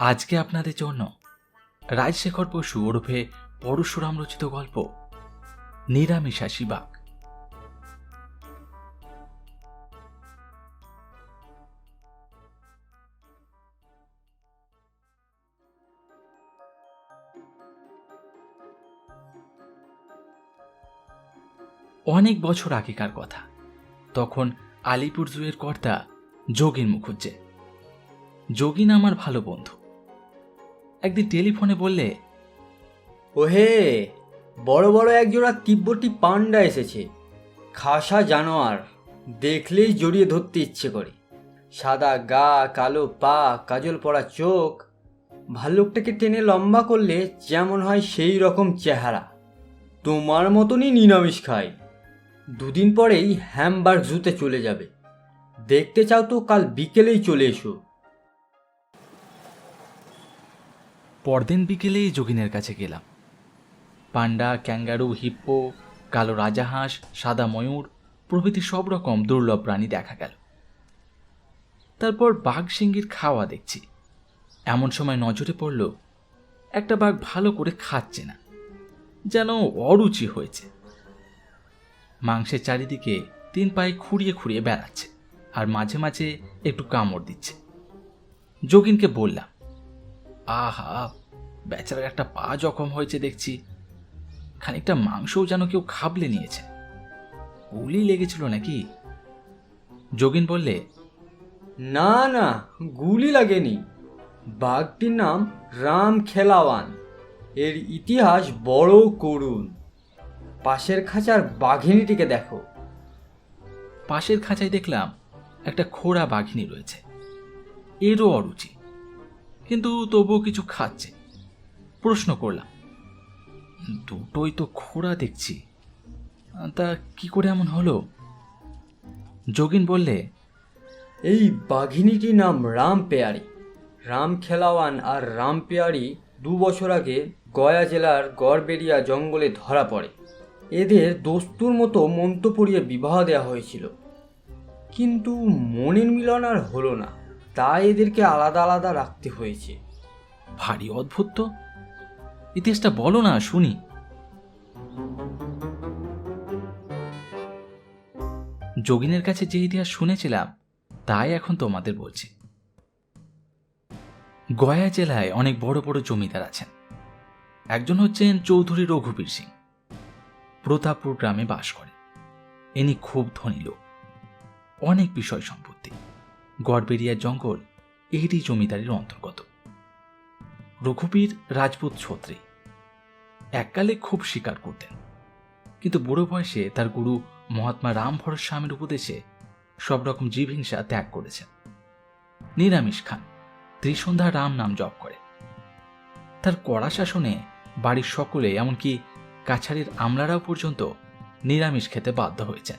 আজকে আপনাদের জন্য রাজশেখর বসু ওরফে পরশুরাম রচিত গল্প নিরামিষাশী বাঘ। অনেক বছর আগেকার কথা, তখন আলিপুর জুয়ের কর্তা যোগীন মুখুজ্জে। যোগিন আমার ভালো বন্ধু। একদিন টেলিফোনে বললে, ওহে, বড় বড় একজোড়া তিব্বতি পান্ডা এসেছে। খাসা জানোয়ার, দেখলেই জড়িয়ে ধরতে ইচ্ছে করে। সাদা গা, কালো পা, কাজল পড়া চোখ। ভাল্লুকটাকে টেনে লম্বা করলে যেমন হয় সেই রকম চেহারা। তোমার মতনই নিরামিষ খায়। দুদিন পরেই হ্যামবার্গ জুতে চলে যাবে। দেখতে চাও তো কাল বিকেলেই চলে এসো। পরদিন বিকেলেই যোগিনের কাছে গেলাম। পান্ডা, ক্যাঙ্গারু, হিপ্পো, কালো রাজাহাঁস, সাদা ময়ূর, প্রভৃতি সব রকম দুর্লভ প্রাণী দেখা গেল। তারপর বাঘ সিঙ্গির খাওয়া দেখছি। এমন সময় নজরে পড়ল, একটা বাঘ ভালো করে খাচ্ছে না, যেন অরুচি হয়েছে। মাংসের চারিদিকে তিন পায়ে খুঁড়িয়ে খুঁড়িয়ে বেড়াচ্ছে, আর মাঝে মাঝে একটু কামড় দিচ্ছে। যোগিনকে বললাম আহা বেচারার একটা পা জখম হয়েছে দেখছি। খানিকটা মাংসও যেন কেউ খাবলে নিয়েছে। গুলি লেগেছিল নাকি? যোগিন বললে না না গুলি লাগেনি। বাঘটির নাম রাম খেলাওয়ান। এর ইতিহাস বড় করুণ। পাশের খাঁচার বাঘিনীটিকে দেখো। পাশের খাঁচায় দেখলাম একটা খোড়া বাঘিনী রয়েছে। এরও অরুচি। কিন্তু তবুও কিছু খাচ্ছে। প্রশ্ন করলাম, দুটোই তো খোড়া দেখছি, তা কি করে এমন হলো? যোগিন বললে, এই বাঘিনীটির নাম রাম পেয়ারি। রাম খেলাওয়ান আর রাম পেয়ারি দু বছর আগে গয়া জেলার গড়বেড়িয়া জঙ্গলে ধরা পড়ে। এদের দস্তুর মতো মন্ত্র পড়িয়ে বিবাহ দেওয়া হয়েছিল। কিন্তু মনের মিলন আর হলো না। তাই এদেরকে আলাদা আলাদা রাখতে হয়েছে। ভারী অদ্ভুত তো। ইতিহাসটা বলো না, শুনি। যোগিনের কাছে যে ইতিহাস শুনেছিলাম, তাই এখন তোমাদের বলছি। গয়া জেলায় অনেক বড় বড় জমিদার আছেন। একজন হচ্ছেন চৌধুরী রঘুবীর সিং। প্রতাপপুর গ্রামে বাস করেন। ইনি খুব ধনী লোক। অনেক বিষয় সম্পত্তি। গড়বেরিয়ার জঙ্গল এরই জমিদারির অন্তর্গত। রঘুবীর রাজপুত ছত্রী। এককালে খুব শিকার করতেন। কিন্তু বুড়ো বয়সে তার গুরু মহাত্মা রাম ভরত স্বামীর উপদেশে সব রকম জীবহিংসা ত্যাগ করেছেন। নিরামিষ খান, ত্রিসন্ধ্যা রাম নাম জপ করে। তার কড়া শাসনে বাড়ির সকলে এমনকি কাছারির আমলারাও পর্যন্ত নিরামিষ খেতে বাধ্য হয়েছেন।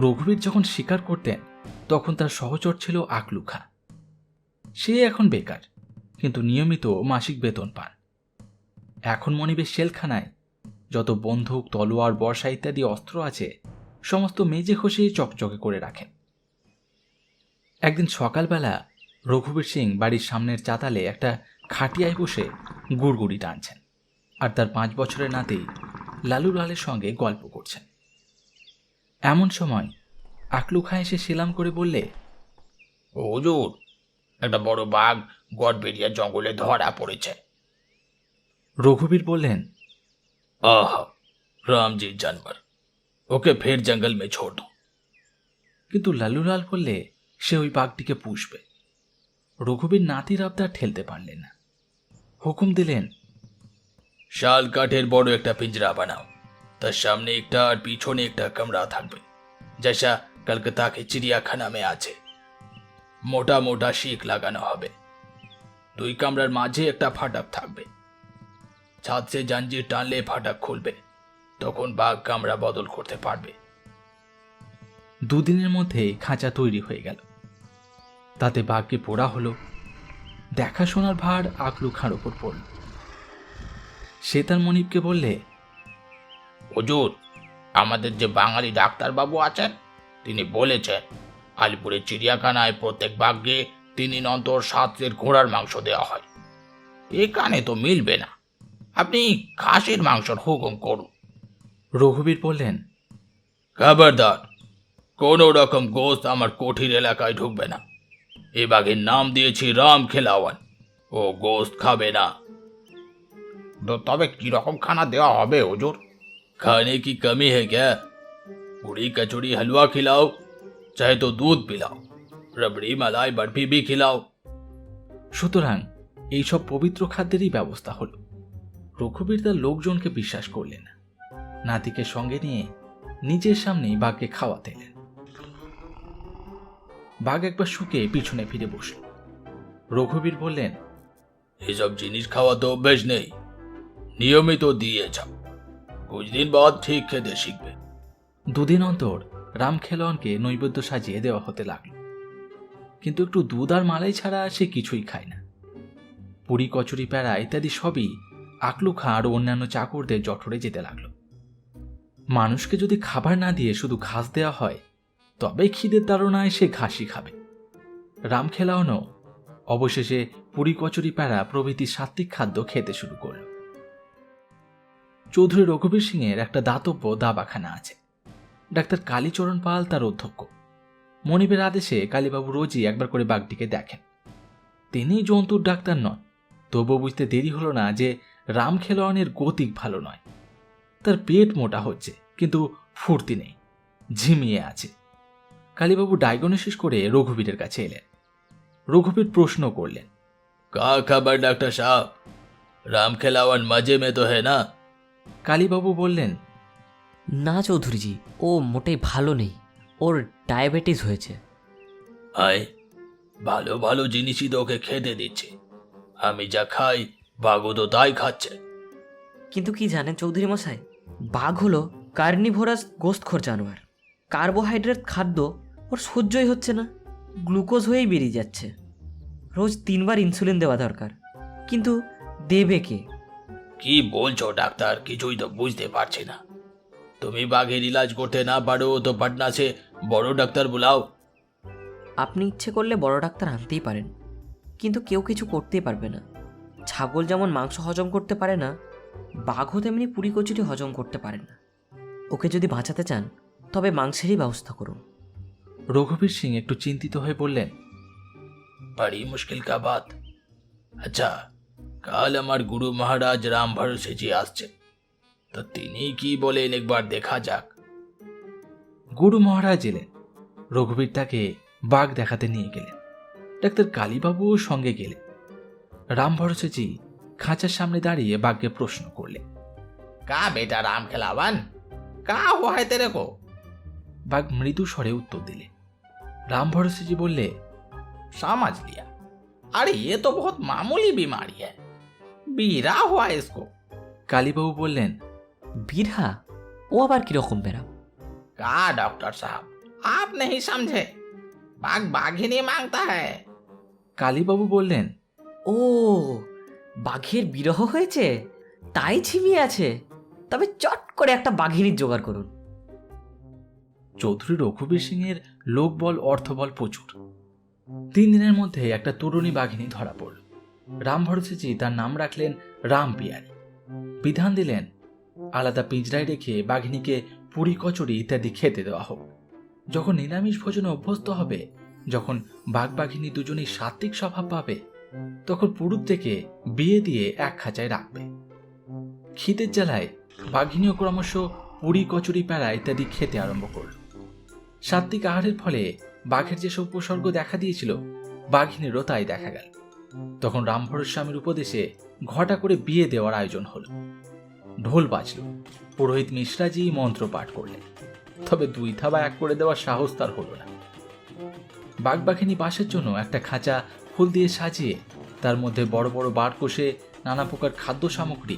রঘুবীর যখন শিকার করতেন তখন তার সহচর ছিল আকলু খা সে এখন বেকার, কিন্তু নিয়মিত মাসিক বেতন পান। এখন মনিবের সেলখানায় যত বন্দুক, তলোয়ার, বর্ষা ইত্যাদি অস্ত্র আছে, সমস্ত মেজে খসে চকচকে করে রাখেন। একদিন সকালবেলা রঘুবীর সিং বাড়ির সামনের চাতালে একটা খাটিয়ায় বসে গুড়গুড়ি টানছেন আর তার পাঁচ বছরের নাতি লালু লালের সঙ্গে গল্প করছেন। এমন সময় আকলু খা এসে সেলাম করে বললে হুজুর একটা বড় বাঘ গড়বেরিয়া জঙ্গলে ধরা পড়েছে। রঘুবীর বললেন আহ রামজি জানবার ওকে ফের জঙ্গল মে ছোট কিন্তু লালুলাল বললে সে ওই বাঘটিকে পুষবে। রঘুবীর নাতির আবদার ঠেলতে পারলেন না। হুকুম দিলেন শাল কাঠের বড় একটা পিঞ্জরা বানাও তার সামনে একটা আর পিছনে একটা কামরা থাকবে। যেসা কলকাতা के চিড়িয়াখানা में আছে। মোটা মোটা শিক লাগানো হবে। দুই কামরার মাঝে একটা ফাটক থাকবে। ছাদ সে জাঞ্জির টানলে ফাটক খুলবে। তখন বাঘ কামরা বদল করতে পারবে। দুদিনের মধ্যেই খাঁচা তৈরি হয়ে গেল। তাতে বাঘকে পোড়া হলো। দেখাশোনার ভার আকলু খাঁর ওপর পড়ল। সে তার মনিবকে বললে, হুজুর, আমাদের যে বাঙালি ডাক্তারবাবু আছেন তিনি বলেছেন আলিপুরের চিড়িয়াখানায় প্রত্যেক ভাগ্যে তিন দিন অন্তর সাতের ঘোড়ার মাংস দেওয়া হয়। এখানে তো মিলবে না। আপনি খাসির মাংসর হুকুম করুন। রঘুবীর বললেন খাবারদার কোনো রকম গোস্ত আমার কঠিন এলাকায় ঢুকবে না। এ বাঘের নাম দিয়েছি রাম খেলাওয়ান। ও গোস্ত খাবে না। তবে কীরকম খানা দেওয়া হবে ওজোর খানে কি কমি হে ক্যা? पूरी कचौड़ी हलवा खिलाओ চাহে তো দুধ পিলাও রাবড়ি মালাই বরফি বি খিলাও সুতরাং এইসব পবিত্র খাদ্যেরই ব্যবস্থা হল। রঘুবীর তার লোকজনকে বিশ্বাস করলেন। নাতিকে সঙ্গে নিয়ে নিজের সামনেই বাঘকে খাওয়াতে এলেন। বাঘ একবার শুকে পিছনে ফিরে বসল। রঘুবীর বললেন এসব জিনিস খাওয়া তো অভ্যেস নেই। নিয়মিত দিয়ে যাও। কিছুদিন বাদ ঠিক খেতে শিখবে। দুদিন অন্তর রাম খেলোয়ানকে নৈবেদ্য সাজিয়ে দেওয়া হতে লাগল। কিন্তু একটু দুধ আর মালাই ছাড়া সে কিছুই খায় না। পুরি, কচুরি প্যাড়া ইত্যাদি সবই আকলু খাঁ আর অন্যান্য চাকরদের জঠরে যেতে লাগল। মানুষকে যদি খাবার না দিয়ে শুধু ঘাস দেওয়া হয়, তবে খিদের তাড়নায় সে ঘাসই খাবে। রাম খেলাওয়ানও অবশেষে পুরি, কচুরি প্যাড়া প্রভৃতি সাত্বিক খাদ্য খেতে শুরু করল। চৌধুরী রঘুবীর সিংয়ের একটা দাতব্য দাবাখানা আছে। ডাক্তার কালীচরণ পাল তার অধ্যক্ষ। মনিবের আদেশে কালীবাবু রোজই একবার করে বাঘটিকে দেখেন। তিনি জন্তুর ডাক্তার নন। তবু বুঝতে দেরি হলো না যে রামখেলোয়ানের গতিক ভালো নয়। তার পেট মোটা হচ্ছে কিন্তু ফুর্তি নেই ঝিমিয়ে আছে। কালীবাবু ডায়াগনোসিস করে রঘুবীরের কাছে এলেন। রঘুবীর প্রশ্ন করলেন কা খাবার ডাক্তার সাহেব? রামখেলাওয়ান মাঝে মে হে না? কালীবাবু বললেন না চৌধুরীজি ও মোটেই ভালো নেই। ওর ডায়াবেটিস হয়েছে। আয় ভালো ভালো জিনিসই তো ওকে খেতে দিচ্ছে। আমি যা খাই বাঘও তো তাই খাচ্ছে। কিন্তু কি জানেন চৌধুরী মশাই? বাঘ হলো কার্নিভোরাস গোস্তখোর জানোয়ার। কার্বোহাইড্রেট খাদ্য ওর সহ্যই হচ্ছে না। গ্লুকোজ হয়েই বেরিয়ে যাচ্ছে। রোজ তিনবার ইনসুলিন দেওয়া দরকার। কিন্তু দেবে কে? কি বলছো ডাক্তার? কিছুই তো বুঝতে পারছি না। তুমি বাঘের ইলাজ করতে না পারো তো পাটনা সে বড় ডাক্তার বুলাও। আপনি ইচ্ছে করলে বড় ডাক্তার আনতেই পারেন কিন্তু কেউ কিছু করতেই পারবে না। ছাগল যেমন মাংস হজম করতে পারে না বাঘও তেমনি পুরি কচুরি হজম করতে পারে না। ওকে যদি বাঁচাতে চান তবে মাংসেরই ব্যবস্থা করুন। রঘুবীর সিং একটু চিন্তিত হয়ে বললেন বাড়ি মুশকিল কা বাত। আচ্ছা কাল আমার গুরু মহারাজ রাম ভরসেজি আসছে তো তিনি কি বলেন একবার দেখা যাক গুরু মহারাজ এলেন রঘুবীর তাকে বাঘ দেখাতে নিয়ে গেলেন ডাক্তার কালীবাবুও সঙ্গে গেলেন রাম ভরসেজি খাঁচার সামনে দাঁড়িয়ে বাঘকে প্রশ্ন করলেন का बेटा राम खिलावन का हुआ है तेरे को বাঘ মৃদু স্বরে উত্তর দিলে রাম ভরসেজি বললে समझ लिया अरे ये तो बहुत मामूली बीमारी है बीरा हुआ है इसको কালীবাবু বললেন বিরহা ও আবার কিরকম বেরাম का डॉक्टर साहब आप नहीं समझे बाघ बाघ ही नहीं मांगता है কালীবাবু বললেন ও বাঘের বিরহ হয়েছে তাই ঝিমিয়ে আছে তবে চট করে একটা বাঘিনীর জোগাড় করুন চৌধুরী রঘুবীর সিংয়ের লোকবল অর্থবল প্রচুর তিন দিনের মধ্যে একটা তরুণী বাঘিনী ধরা পড়ল রাম ভরসেজি তার নাম রাখলেন রাম পিয়ারি বিধান দিলেন আলাদা পিঁজরায় রেখে বাঘিনীকে পুরি কচুরি ইত্যাদি খেতে দেওয়া হোক। যখন নিরামিষ ভোজনে অভ্যস্ত হবে, যখন বাঘ বাঘিনী দুজনেই সাত্বিক স্বভাব পাবে, তখন পুরুত থেকে বিয়ে দিয়ে এক খাঁচায় রাখবে। খিদের জ্বালায় বাঘিনীও ক্রমশ পুরি কচুরি প্যাড়া ইত্যাদি খেতে আরম্ভ করল। সাত্বিক আহারের ফলে বাঘের যেসব উপসর্গ দেখা দিয়েছিল, বাঘিনীরও তাই দেখা গেল। তখন রামভরত স্বামীর উপদেশে ঘটা করে বিয়ে দেওয়ার আয়োজন হলো। ঢোল বাজল। পুরোহিত মিশ্রাজি মন্ত্র পাঠ করলেন। তবে দুই থাবা এক করে দেওয়ার সাহস তার হলো না। বাঘবাঘিনী বাসের জন্য একটা খাঁচা ফুল দিয়ে সাজিয়ে তার মধ্যে বড় বড় বার কষে নানা প্রকার খাদ্য সামগ্রী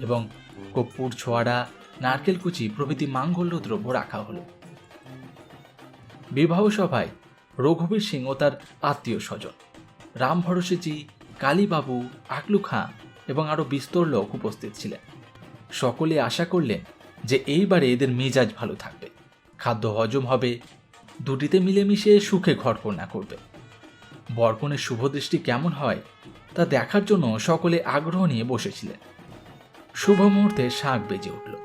এবং কর্পূর ছোয়াড়া নারকেল কুচি প্রভৃতি মাঙ্গল্য দ্রব্য রাখা হলো। বিবাহ সভায় রঘুবীর সিং ও তার আত্মীয় স্বজন রাম ভরসেজি কালীবাবু, আকলু খাঁ এবং আরও বিস্তর লোক উপস্থিত ছিলেন। সকলে আশা করলেন যে এইবারে এদের মেজাজ ভালো থাকবে। খাদ্য হজম হবে, দুটিতে মিলেমিশে সুখে ঘর কন্যা করবে। বরকনের শুভদৃষ্টি কেমন হয়, তা দেখার জন্য সকলে আগ্রহ নিয়ে বসেছিলেন। শুভ মুহূর্তে শাঁখ বেজে উঠল।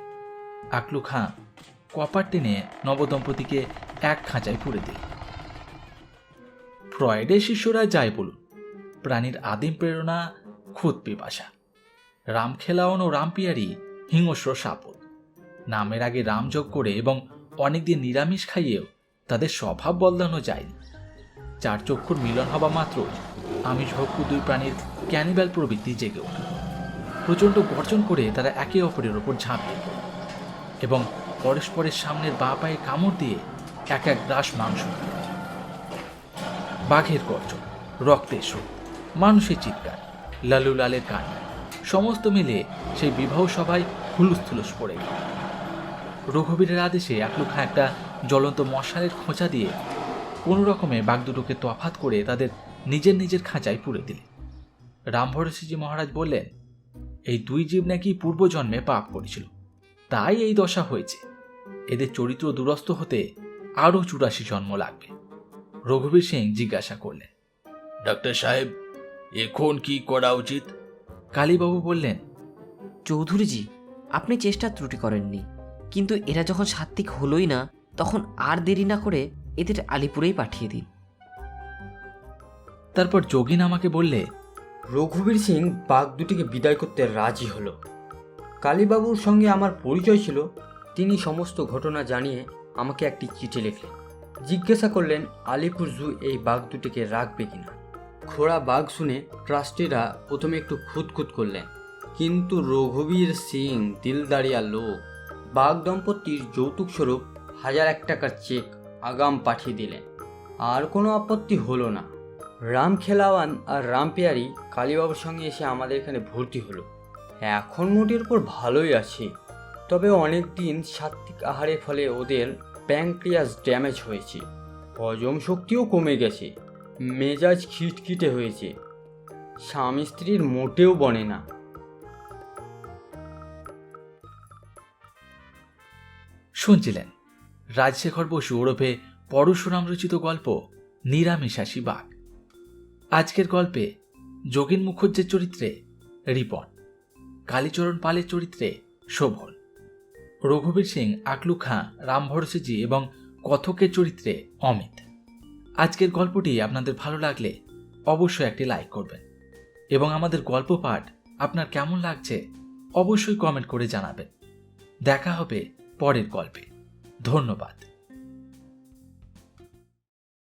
আকলু খাঁ কপার টেনে নবদম্পতিকে এক খাঁচায় পুরে দিল। ফ্রয়েডের শিষ্যরা যাই বলুন, প্রাণীর আদিম প্রেরণা, খুদ পিপাসা। রামখেলাওন ও রামপিয়ারি হিংস্র সাপদ নামের আগে রামযোগ করে এবং অনেকদিন নিরামিষ খাইয়েও তাদের স্বভাব বদলানো যায়নি। চার চক্ষুর মিলন হওয়া মাত্র আমিষ ভক্ত দুই প্রাণীর ক্যানিব্যাল প্রবৃত্তি জেগে ওঠে। প্রচণ্ড গর্জন করে তারা একে অপরের ওপর ঝাঁপিয়ে পড়ে এবং পরস্পরের সামনের বাঁ পায়ে কামড় দিয়ে এক এক গ্রাস মাংস বাঘের গর্জন রক্তের শোক, মানুষের চিৎকার লালু লালের কান্না, সমস্ত মিলে সেই বিবাহ সভায় হুলুস্থুলুস পড়ে। গেল রঘুবীরের আদেশে আকলু খাঁ একটা জ্বলন্ত মশালের খোঁচা দিয়ে কোনো রকমে বাঘ দুটোকে তফাত করে তাদের নিজের নিজের খাঁচায় পুরে দিলেন রামভরসিজি মহারাজ বললেন এই দুই জীব নাকি পূর্বজন্মে পাপ করেছিল। তাই এই দশা হয়েছে। এদের চরিত্র দুরস্ত হতে আরও চুরাশি জন্ম লাগবে। রঘুবীর সিং জিজ্ঞাসা করলেন ডাক্তার সাহেব এখন কি করা উচিত? কালীবাবু বললেন চৌধুরীজি আপনি চেষ্টা ত্রুটি করেননি। কিন্তু এরা যখন সাত্বিক হলোই না তখন আর দেরি না করে এদের আলিপুরেই পাঠিয়ে দিন। তারপর যোগিন আমাকে বললে রঘুবীর সিং বাঘ দুটিকে বিদায় করতে রাজি হলো। কালীবাবুর সঙ্গে আমার পরিচয় ছিল তিনি সমস্ত ঘটনা জানিয়ে আমাকে একটি চিঠি লিখলেন। জিজ্ঞাসা করলেন আলিপুর জু এই বাঘ দুটিকে রাখবে কিনা? খোড়া বাঘ শুনে ট্রাস্টিরা প্রথমে একটু খুঁতখুত করলেন। কিন্তু রঘুবীর সিং দিলদারিয়া লোক বাঘ দম্পতির যৌতুক স্বরূপ হাজার এক টাকার চেক আগাম পাঠিয়ে দিলেন। আর কোনো আপত্তি হলো না। রাম খেলাওয়ান আর রাম পেয়ারি কালীবাবুর সঙ্গে এসে আমাদের এখানে ভর্তি হলো। এখন মোটের উপর ভালোই আছে। তবে অনেক দিন সাত্বিক আহারের ফলে ওদের প্যাংক্রিয়াস ড্যামেজ হয়েছে। হজম শক্তিও কমে গেছে। মেজাজ খিটখিটে হয়েছে। স্বামী স্ত্রীর মোটেও বনে না। শুনছিলেন রাজশেখর বসু ওরফে পরশুরাম রচিত গল্প নিরামিষাসী বাঘ। আজকের গল্পে যোগিন মুখর্জের চরিত্রে রিপন, কালীচরণ পালের চরিত্রে শোভন, রঘুবীর সিং, আকলু খাঁ রামভরসেজি এবং কথকের চরিত্রে অমিত। আজকের গল্পটি আপনাদের ভালো লাগলে অবশ্যই একটি লাইক করবেন এবং আমাদের গল্প পাঠ আপনার কেমন লাগছে অবশ্যই কমেন্ট করে জানাবেন। দেখা হবে পরের গল্পে। ধন্যবাদ।